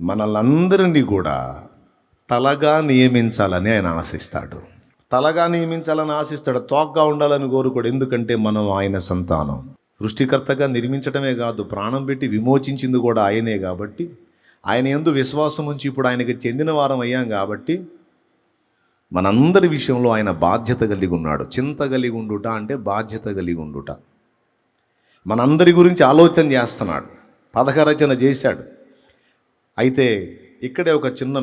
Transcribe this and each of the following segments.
మనలందరినీ కూడా తలగా నియమించాలని ఆయన ఆశిస్తాడు. తలగా నియమించాలని ఆశిస్తాడు. తోగ్గా ఉండాలని కోరుకోడు. ఎందుకంటే మనం ఆయన సంతానం. సృష్టికర్తగా నిర్మించడమే కాదు ప్రాణం పెట్టి విమోచించింది కూడా ఆయనే కాబట్టి ఆయన ఎందు విశ్వాసం ఉంచి ఇప్పుడు ఆయనకి చెందిన వారం అయ్యాం కాబట్టి మనందరి విషయంలో ఆయన బాధ్యత కలిగి ఉన్నాడు. చింత కలిగి ఉండుట అంటే బాధ్యత కలిగి ఉండుట. మనందరి గురించి ఆలోచన చేస్తున్నాడు. పథక రచన చేశాడు. అయితే ఇక్కడే ఒక చిన్న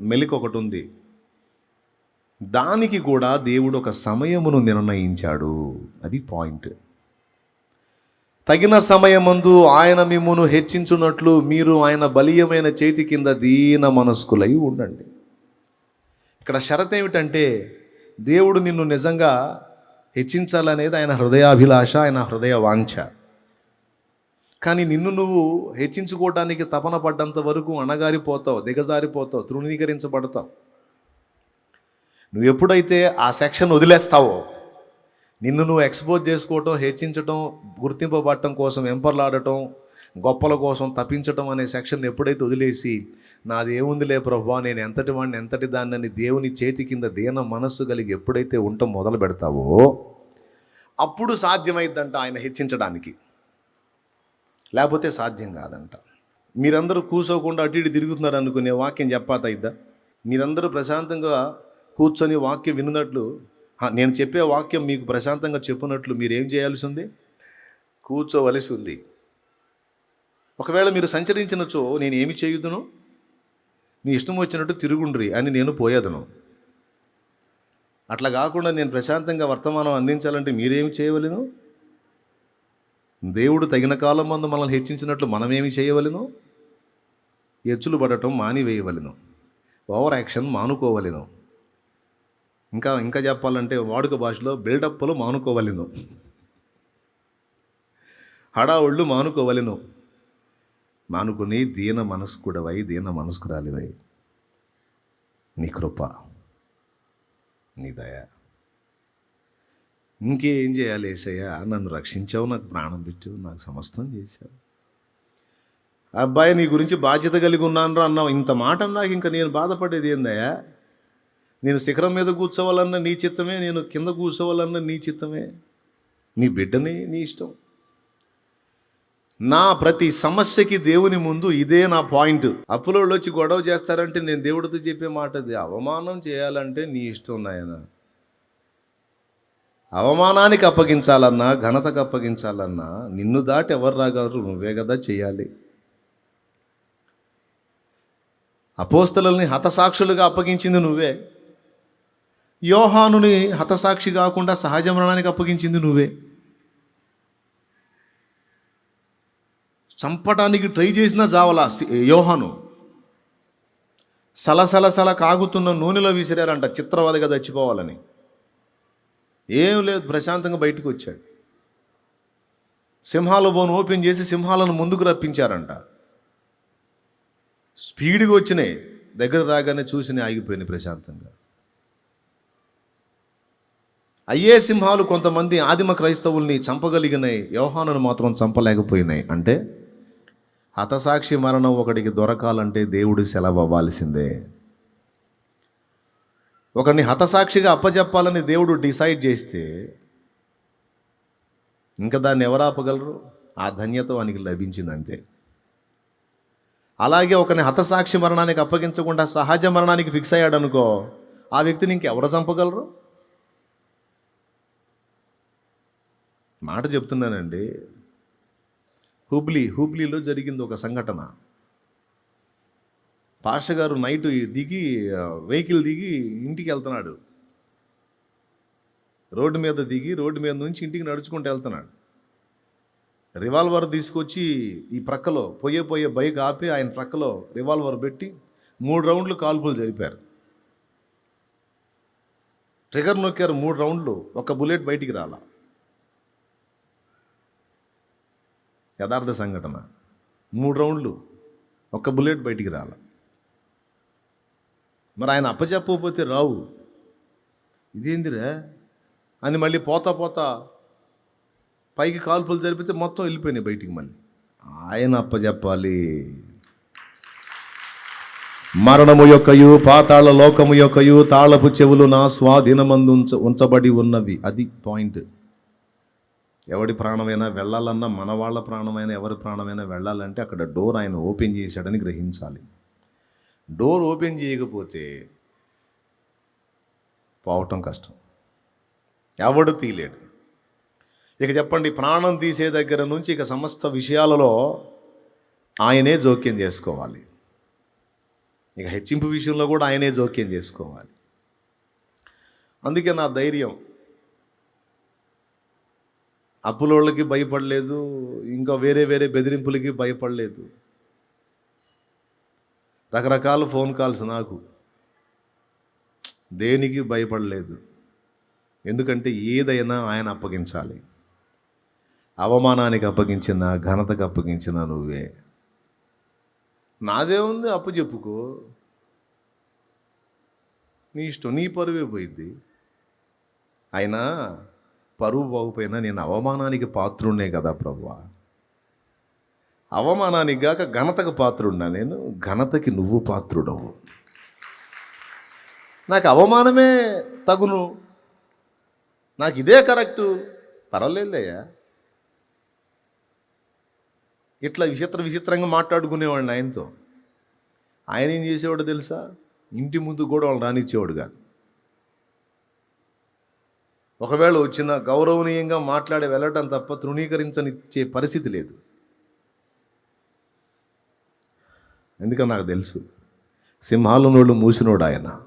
మెలిక ఒకటి ఉంది. దానికి కూడా దేవుడు ఒక సమయమును నిర్ణయించాడు. అది పాయింట్. తగిన సమయమందు ఆయన మిమ్మును హెచ్చించున్నట్లు మీరు ఆయన బలీయమైన చేతి కింద దీన మనస్కులై ఉండండి. ఇక్కడ షరత్ ఏమిటంటే దేవుడు నిన్ను నిజంగా హెచ్చించాలనేది ఆయన హృదయాభిలాష ఆయన హృదయ వాంఛ. కానీ నిన్ను నువ్వు హెచ్చించుకోవడానికి తపన పడ్డంత వరకు అణగారిపోతావు దిగజారిపోతావు తృణీకరించబడతావు. నువ్వు ఎప్పుడైతే ఆ సెక్షన్ వదిలేస్తావో నిన్ను నువ్వు ఎక్స్పోజ్ చేసుకోవటం హెచ్చించటం గుర్తింపబడటం కోసం ఎంపర్లాడటం గొప్పల కోసం తప్పించటం అనే సెక్షన్ ఎప్పుడైతే వదిలేసి నాదేముందిలే ప్రభా నేను ఎంతటి వాడిని ఎంతటి దాన్ని దేవుని చేతి కింద దీన మనస్సు కలిగి ఎప్పుడైతే ఉండటం మొదలు పెడతావో అప్పుడు సాధ్యమైద్దంట ఆయన హెచ్చించడానికి. లేకపోతే సాధ్యం కాదంట. మీరందరూ కూసోకుండా అటు ఇటు తిరుగుతున్నారు అనుకునే వాక్యం చెప్పాత ఇద్దా? మీరందరూ ప్రశాంతంగా కూర్చొని వాక్యం విన్నట్లు నేను చెప్పే వాక్యం మీకు ప్రశాంతంగా చెప్పినట్లు మీరేం చేయాల్సి ఉంది? కూర్చోవలసి ఉంది. ఒకవేళ మీరు సంచరించినచో నేను ఏమి చేయుదును? మీ ఇష్టం వచ్చినట్టు తిరుగుండ్రి అని నేను పోయేదను. అట్లా కాకుండా నేను ప్రశాంతంగా వర్తమానం అందించాలంటే మీరేమి చేయవలను? దేవుడు తగిన కాలం మందు మనల్ని హెచ్చించినట్లు మనమేమి చేయవలెను? ఎచ్చులు పడటం మానివేయవలెను. Over action మానుకోవలెను. ఇంకా ఇంకా చెప్పాలంటే వాడుక భాషలో బిల్డప్లు మానుకోవలను. హడావుళ్ళు మానుకోవలెను. మానుకుని దీన మనస్కుడవై దీన మనస్కురాలివై. నీ కృప నీ దయ. ఇంకేం చేయాలి ఏసయ్యా? నన్ను రక్షించావు నాకు ప్రాణం పెట్టావు నాకు సమస్తం చేశావు. అబ్బాయి నీ గురించి బాధ్యత కలిగి ఉన్నాను రా అన్నావు. ఇంత మాట నాకు ఇంకా నేను బాధపడేది ఏందయ్యా? నేను శిఖరం మీద కూర్చోవాలన్న నీ చిత్తమే నేను కింద కూర్చోవాలన్న నీ చిత్తమే. నీ బిడ్డని నీ ఇష్టం. నా ప్రతి సమస్యకి దేవుని ముందు ఇదే నా పాయింట్. అప్పులోళ్ళు వచ్చి గొడవ చేస్తారంటే నేను దేవుడితో చెప్పే మాట అది అవమానం చేయాలంటే నీ ఇష్టం నాయన. అవమానానికి అప్పగించాలన్నా ఘనతకు అప్పగించాలన్నా నిన్ను దాటి ఎవరు రాగలరు? నువ్వే కదా చేయాలి. అపోస్తలని హతసాక్షులుగా అప్పగించింది నువ్వే. యోహానుని హతసాక్షి కాకుండా సహజ మరణానికి అప్పగించింది నువ్వే. చంపటానికి ట్రై చేసినా జావలా యోహాను. సలసలసల కాగుతున్న నూనెలో విసిరారంట చిత్రవదగా చచ్చిపోవాలని. ఏం లేదు ప్రశాంతంగా బయటకు వచ్చాడు. సింహాల బోన్ ఓపెన్ చేసి సింహాలను ముందుకు రప్పించారంట. స్పీడ్గా వచ్చినాయి. దగ్గర రాగానే చూసి ఆగిపోయినాయి ప్రశాంతంగా. అయ్యే సింహాలు కొంతమంది ఆదిమ క్రైస్తవుల్ని చంపగలిగినాయి. యోహానును మాత్రం చంపలేకపోయినాయి. అంటే హతసాక్షి మరణం ఒకడికి దొరకాలంటే దేవుడు సెలవు అవ్వాల్సిందే ఒకరిని హతసాక్షిగా అప్పచెప్పాలని దేవుడు డిసైడ్ చేస్తే ఇంకా దాన్ని ఎవరు ఆపగలరు? ఆ ధన్యత వానికి లభించింది అంతే. అలాగే ఒకరిని హతసాక్షి మరణానికి అప్పగించకుండా సహజ మరణానికి ఫిక్స్ అయ్యాడు అనుకో ఆ వ్యక్తిని ఇంకెవరు చంపగలరు? మాట చెప్తున్నానండి. హుబ్లీ హుబ్లీలో జరిగింది ఒక సంఘటన. పాష గారు నైట్ దిగి వెహికల్ దిగి ఇంటికి వెళ్తున్నాడు. రోడ్డు మీద దిగి రోడ్డు మీద నుంచి ఇంటికి నడుచుకుంటూ వెళ్తున్నాడు. రివాల్వర్ తీసుకొచ్చి ఈ ప్రక్కలో పోయే పోయే బైక్ ఆపి ఆయన ప్రక్కలో రివాల్వర్ పెట్టి మూడు రౌండ్లు కాల్పులు జరిపారు. ట్రిగర్ నొక్కారు మూడు రౌండ్లు ఒక బుల్లెట్ బయటికి రాల. యథార్థ సంఘటన. మూడు రౌండ్లు ఒక బుల్లెట్ బయటికి రాల. మరి ఆయన అప్పచెప్పకపోతే రావు. ఇదేందిరా? అని మళ్ళీ పోతా పోతా పైకి కాల్పులు జరిపితే మొత్తం వెళ్ళిపోయినాయి బయటికి మళ్ళీ. ఆయన అప్పచెప్పాలి మరణము యొక్కయు పాతాళ లోకము యొక్కయు తాళపు చెవులు నా స్వాధీనమందు ఉంచ ఉంచబడి ఉన్నవి. అది పాయింట్. ఎవడి ప్రాణమైనా వెళ్ళాలన్నా మన వాళ్ళ ప్రాణమైనా ఎవరి ప్రాణమైనా వెళ్ళాలంటే అక్కడ డోర్ ఆయన ఓపెన్ చేశాడని గ్రహించాలి. డోర్ ఓపెన్ చేయకపోతే పోవటం కష్టం. ఎవడు తీయలేడు. ఇక చెప్పండి ప్రాణం తీసే దగ్గర నుంచి ఇక సమస్త విషయాలలో ఆయనే జోక్యం చేసుకోవాలి. ఇక హెచ్చింపు విషయంలో కూడా ఆయనే జోక్యం చేసుకోవాలి. అందుకే నా ధైర్యం. అప్పులోళ్ళకి భయపడలేదు ఇంకా వేరే వేరే బెదిరింపులకి భయపడలేదు. రకరకాల ఫోన్ కాల్స్ నాకు. దేనికి భయపడలేదు. ఎందుకంటే ఏదైనా ఆయన అప్పగించాలి. అవమానానికి అప్పగించిన ఘనతకు అప్పగించిన నువ్వే. నాదే ఉంది అప్పు చెప్పుకో. నీ ఇష్టం నీ పరువే పోయిద్ది. అయినా పరువు బాగుపోయినా నేను అవమానానికి పాత్రుండే కదా ప్రభువా అవమానానికి గాక ఘనతకు పాత్రుడినా నేను. ఘనతకి నువ్వు పాత్రుడవు. నాకు అవమానమే తగును నాకు ఇదే కరెక్టు. పర్వాలేదులేయా ఇట్లా విచిత్ర విచిత్రంగా మాట్లాడుకునేవాడిని ఆయనతో. ఆయన ఏం చేసేవాడు తెలుసా? ఇంటి ముందు కూడా వాళ్ళు రానిచ్చేవాడు కాదు. ఒకవేళ వచ్చిన గౌరవనీయంగా మాట్లాడి వెళ్ళటం తప్ప తృణీకరించనిచ్చే పరిస్థితి లేదు. ఎందుకని నాకు తెలుసు. సింహాలు నోళ్ళు మూసినోడు ఆయన.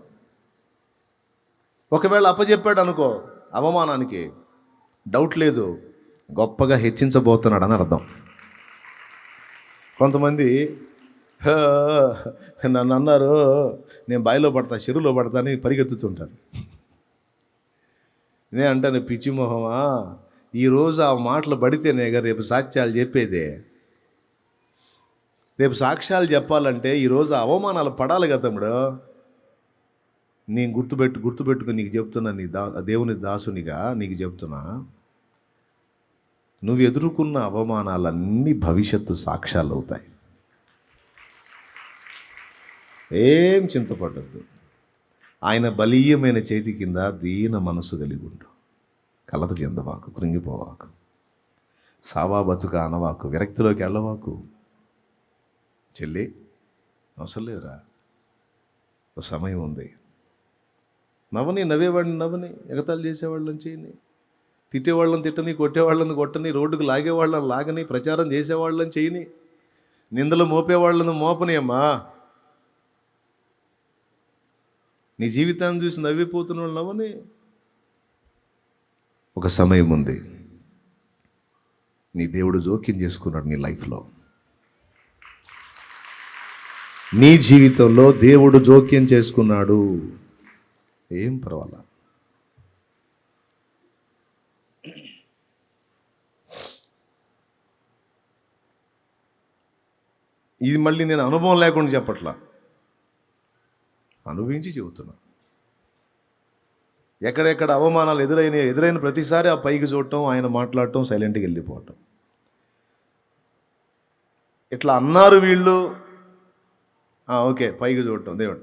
ఒకవేళ అప్పచెప్పాడు అనుకో అవమానానికి డౌట్ లేదు గొప్పగా హెచ్చించబోతున్నాడు అని అర్థం. కొంతమంది నన్ను అన్నారు నేను బాయిలో పడతా చెరువులో పడతా అని పరిగెత్తుతుంటాను నేను అంటాను పిచ్చి మొహమా ఈరోజు ఆ మాటలు పడితేనే రేపు సాక్ష్యాలు చెప్పేదే రేపు సాక్ష్యాలు చెప్పాలంటే ఈరోజు అవమానాలు పడాలి కదా తమ్ముడు. నేను గుర్తుపెట్టు గుర్తుపెట్టుకుని నీకు చెప్తున్నా నీ దా దేవుని దాసునిగా నీకు చెప్తున్నా. నువ్వు ఎదుర్కొన్న అవమానాలన్నీ భవిష్యత్తు సాక్ష్యాలు అవుతాయి. ఏం చింతపడద్దు. ఆయన బలీయమైన చేతి కింద దీన మనసు కలిగి ఉండు. కలత చెందవాకు కృంగిపోవాకు. సావా బతుక అనవాకు విరక్తిలోకి వెళ్ళవాకు. చెల్లి అవసరం లేదురా. ఒక సమయం ఉంది. నవ్వని నవ్వేవాడిని నవ్వని ఎగతాలు చేసేవాళ్ళని చేయని తిట్టేవాళ్ళని తిట్టని కొట్టేవాళ్ళని కొట్టని రోడ్డుకు లాగేవాళ్ళని లాగని ప్రచారం చేసేవాళ్ళని చేయని నిందలు మోపేవాళ్ళని మోపని అమ్మా. నీ జీవితాన్ని చూసి నవ్విపోతున్న వాళ్ళు నవ్వని ఒక సమయం ఉంది. నీ దేవుడు జోక్యం చేసుకున్నాడు నీ లైఫ్లో. నీ జీవితంలో దేవుడు జోక్యం చేసుకున్నాడు. ఏం పర్వాలా? ఇది మళ్ళీ నేను అనుభవం లేకుండా చెప్పట్లా? అనుభవించి చెబుతున్నా. ఎక్కడెక్కడ అవమానాలు ఎదురైన ఎదురైన ప్రతిసారి ఆ పైకి చూడటం ఆయన మాట్లాడటం సైలెంట్గా వెళ్ళిపోవటం. ఇట్లా అన్నారు వీళ్ళు ఓకే పైకి చూడటం దేవుడు.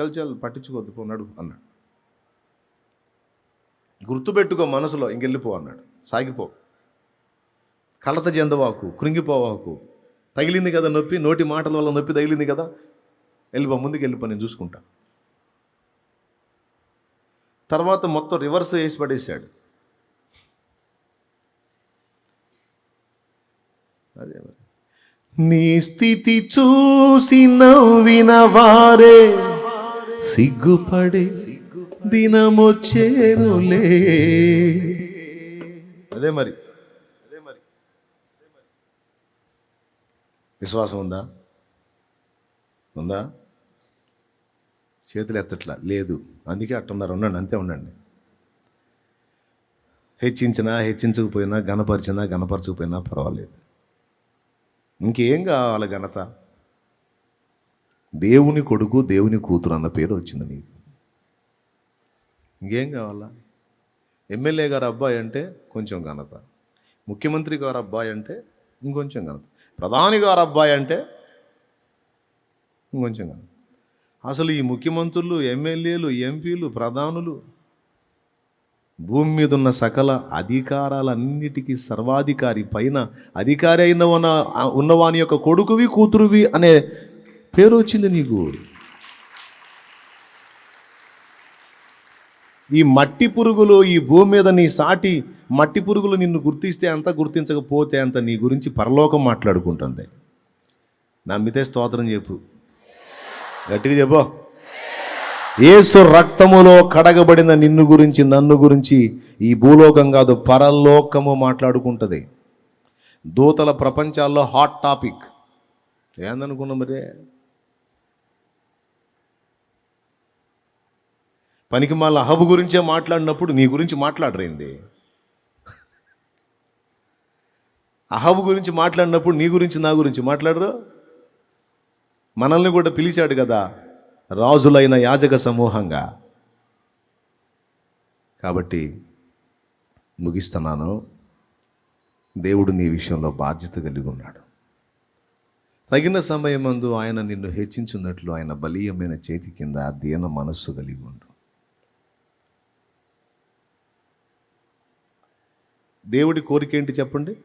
చల్ చల్ పట్టించుకోవద్దు పోన్నాడు అన్నాడు. గుర్తుపెట్టుకో మనసులో ఇంకెళ్ళిపో అన్నాడు. సాగిపో. కలత చెందవాకు కృంగిపోవాకు. తగిలింది కదా నొప్పి నోటి మాటల వల్ల నొప్పి తగిలింది కదా. వెళ్ళిపో ముందుకు వెళ్ళిపో నేను చూసుకుంటా. తర్వాత మొత్తం రివర్స్ వేసి పడేశాడు. అదే మరి. నీ స్థితి చూసి నవ్విన వారే సిగ్గుపడే దినమొచ్చేనులే. అదే మరి. అదే మరి విశ్వాసం ఉందా? ఉందా? చేతులు ఎత్తట్లా? లేదు. అందుకే అట్టున్నారు. ఉండండి అంతే ఉండండి. హెచ్చించినా హెచ్చించకపోయినా గణపరిచినా గణపరచకపోయినా పర్వాలేదు. ఇంకేం కావాలి ఘనత? దేవుని కొడుకు దేవుని కూతురు అన్న పేరు వచ్చింది నీకు. ఇంకేం కావాలా? ఎమ్మెల్యే గారు అబ్బాయి అంటే కొంచెం ఘనత. ముఖ్యమంత్రి గారు అబ్బాయి అంటే ఇంకొంచెం ఘనత. ప్రధాని గారు అబ్బాయి అంటే ఇంకొంచెం ఘనత. అసలు ఈ ముఖ్యమంత్రులు ఎమ్మెల్యేలు ఎంపీలు ప్రధానులు భూమి మీద ఉన్న సకల అధికారాలన్నిటికీ సర్వాధికారి పైన అధికారి అయిన ఉన్న ఉన్నవాని యొక్క కొడుకువి కూతురువి అనే పేరు వచ్చింది నీకు. ఈ మట్టి పురుగులు ఈ భూమి మీద నీ సాటి మట్టి పురుగులు నిన్ను గుర్తిస్తే అంత గుర్తించకపోతే అంత నీ గురించి పరలోకం మాట్లాడుకుంటుంది. నమ్మితే స్తోత్రం చెప్పు. గట్టిగా చెప్పు. ఏసు రక్తములో కడగబడిన నిన్ను గురించి నన్ను గురించి ఈ భూలోకం కాదు పరలోకము మాట్లాడుకుంటుంది. దూతల ప్రపంచాల్లో హాట్ టాపిక్ ఏందనుకున్నా మరే? పనికి మళ్ళీ హబ్ గురించే మాట్లాడినప్పుడు నీ గురించి మాట్లాడరైంది? అహబ్ గురించి మాట్లాడినప్పుడు నీ గురించి నా గురించి మాట్లాడరు? మనల్ని కూడా పిలిచాడు కదా. రాజులైన యాజక సమూహంగా. కాబట్టి ముగిస్తున్నాను. దేవుడు నీ విషయంలో బాధ్యత కలిగి ఉన్నాడు. తగిన సమయమందు ఆయన నిన్ను హెచ్చించున్నట్లు ఆయన బలీయమైన చేతి కింద దీన మనస్సు కలిగి ఉండు. దేవుడి కోరిక ఏంటి చెప్పండి?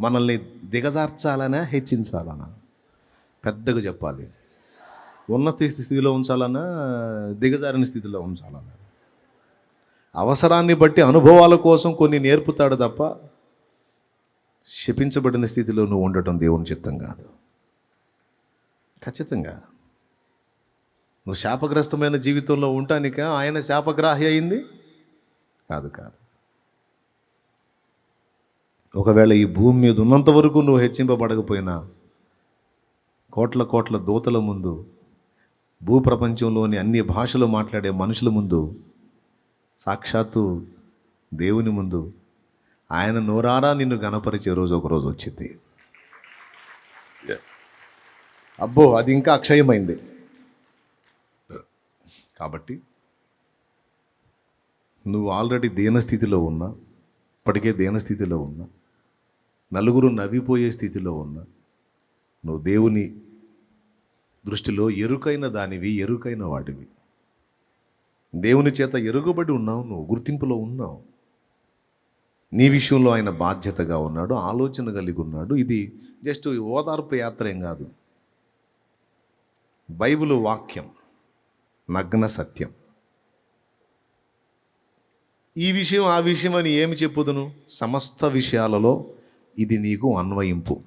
మనల్ని దిగజార్చాలనా హెచ్చించాలనా? పెద్దగా చెప్పాలి. ఉన్నత స్థితిలో ఉంచాలన్నా దిగజారిన స్థితిలో ఉంచాలన్నా. అవసరాన్ని బట్టి అనుభవాల కోసం కొన్ని నేర్పుతాడు తప్ప శపించబడిన స్థితిలో నువ్వు ఉండటం దేవుని చిత్తం కాదు. ఖచ్చితంగా. నువ్వు శాపగ్రస్తమైన జీవితంలో ఉండటానిక ఆయన శాపగ్రాహి అయింది? కాదు కాదు. ఒకవేళ ఈ భూమి మీద ఉన్నంత వరకు నువ్వు హెచ్చింపబడకపోయినా కోట్ల కోట్ల దూతల ముందు భూప్రపంచంలోని అన్ని భాషలు మాట్లాడే మనుషుల ముందు సాక్షాత్తు దేవుని ముందు ఆయన నోరారా నిన్ను గణపరిచే రోజు ఒక రోజు వచ్చింది. అబ్బో అది ఇంకా అక్షయమైంది. కాబట్టి నువ్వు ఆల్రెడీ దీనస్థితిలో ఉన్నా ఇప్పటికే దీనస్థితిలో ఉన్నా నలుగురు నవ్విపోయే స్థితిలో ఉన్నా నువ్వు దేవుని దృష్టిలో ఎరుకైన దానివి ఎరుకైన వాటివి. దేవుని చేత ఎరుగబడి ఉన్నావు నువ్వు గుర్తింపులో ఉన్నావు. నీ విషయంలో ఆయన బాధ్యతగా ఉన్నాడు ఆలోచన కలిగి ఉన్నాడు. ఇది జస్ట్ ఓదార్పు యాత్ర ఏం కాదు. బైబిల్ వాక్యం నగ్న సత్యం. ఈ విషయం ఆ విషయం అని ఏమి చెప్పుదును? సమస్త విషయాలలో ఇది నీకు అన్వయింపు.